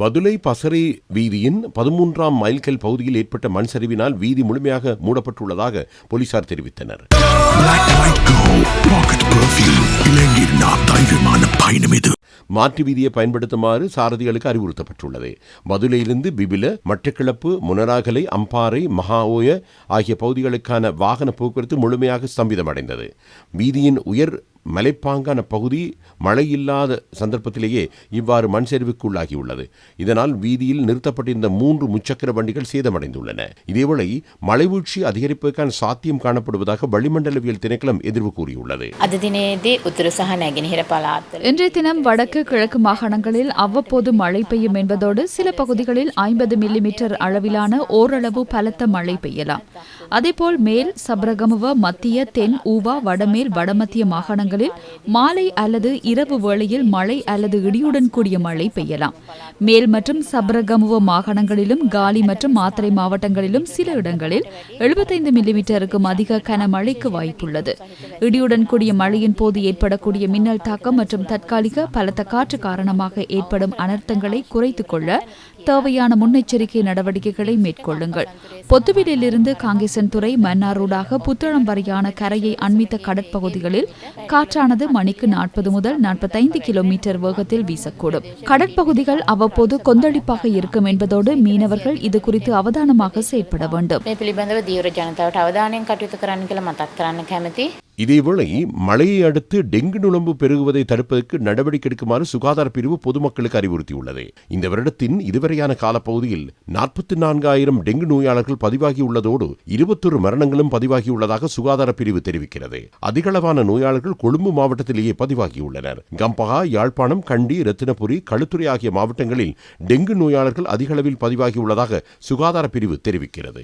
பதுளை பசறை வீதியின் பதிமூன்றாம் மைல்கல் பகுதியில் ஏற்பட்ட மண் சரிவினால் வீதி முழுமையாக மூடப்பட்டுள்ளதாக போலீசார் தெரிவித்தனர். மாற்று வீதியை பயன்படுத்துமாறு சாரதிகளுக்கு அறிவுறுத்தப்பட்டுள்ளது. மதுரையிலிருந்து பிபில மட்டக்கிளப்பு முனராகலை அம்பாறை மகாஓய ஆகிய பகுதிகளுக்கான வாகன போக்குவரத்து முழுமையாக ஸ்தம்பிதமடைந்தது. வீதியின் உயர் மலைப்பாங்கான பகுதி மழை இல்லாத சந்தர்ப்பத்திலேயே இவ்வாறு மண் சரிவுக்கு இதனால் வீதியில் நிறுத்தப்பட்டிருந்த மூன்று முச்சக்கர வண்டிகள் சேதமடைந்துள்ளன. இதேவேளை மழைவீழ்ச்சி அதிகரிப்பதற்கான சாத்தியம் காணப்படுவதாக வளிமண்டலவியல் திணைக்களம் எதிர்வு கூறியுள்ளது. இன்றைய தினம் வடக்கு கிழக்கு மாகாணங்களில் அவ்வப்போது மழை பெய்யும் என்பதோடு சில பகுதிகளில் ஐம்பது மில்லிமீட்டர் அளவிலான ஓரளவு பலத்த மழை பெய்யலாம். அதேபோல் மேல் சப்ரகமுவ மத்திய தென் ஊவா வடமேல் வடமத்திய மாகாணங்கள் மாகாணங்களில் மாலை அல்லது இரவு வேளையில் மழை அல்லது இடியுடன் கூடிய மழை பெய்யலாம். மேல் மற்றும் சபரகமுவ மாகாணங்களிலும் காலி மற்றும் மாத்தறை மாவட்டங்களிலும் சில இடங்களில் எழுபத்தைந்து மில்லிமீட்டருக்கும் அதிக கனமழைக்கு வாய்ப்புள்ளது. இடியுடன் கூடிய மழையின் போது ஏற்படக்கூடிய மின்னல் தாக்கம் மற்றும் தற்காலிக பலத்த காற்று காரணமாக ஏற்படும் அனர்த்தங்களை குறைத்துக் கொள்ள தேவையான முன்னெச்சரிக்கை நடவடிக்கைகளை மேற்கொள்ளுங்கள். பொத்துவிலிருந்து காங்கேசன் துறை மன்னாரூடாக புத்தளம் வரையான கரையை அண்மித்த கடற்பகுதிகளில் காற்றானது மணிக்கு நாற்பது முதல் நாற்பத்தைந்து கிலோமீட்டர் வேகத்தில் வீசக்கூடும். கடற்பகுதிகள் அவ்வப்போது கொந்தளிப்பாக இருக்கும் என்பதோடு மீனவர்கள் இது குறித்து அவதானமாக செயற்பட வேண்டும். இதேவேளை மழையை அடுத்து டெங்கு நுழம்பு பெருகுவதை தடுப்பதற்கு நடவடிக்கை எடுக்குமாறு சுகாதார பிரிவு பொதுமக்களுக்கு அறிவுறுத்தியுள்ளது. இந்த வருடத்தின் இதுவரையான காலப்பகுதியில் நாற்பத்தி நான்காயிரம் டெங்கு நோயாளர்கள் பதிவாகியுள்ளதோடு இருபத்தொரு மரணங்களும் பதிவாகியுள்ளதாக சுகாதார பிரிவு தெரிவிக்கிறது. அதிகளவான நோயாளர்கள் கொழும்பு மாவட்டத்திலேயே பதிவாகியுள்ளனர். கம்பகா யாழ்ப்பாணம் கண்டி ரத்தினபுரி களுத்துறை ஆகிய மாவட்டங்களில் டெங்கு நோயாளர்கள் அதிகளவில் பதிவாகியுள்ளதாக சுகாதார பிரிவு தெரிவிக்கிறது.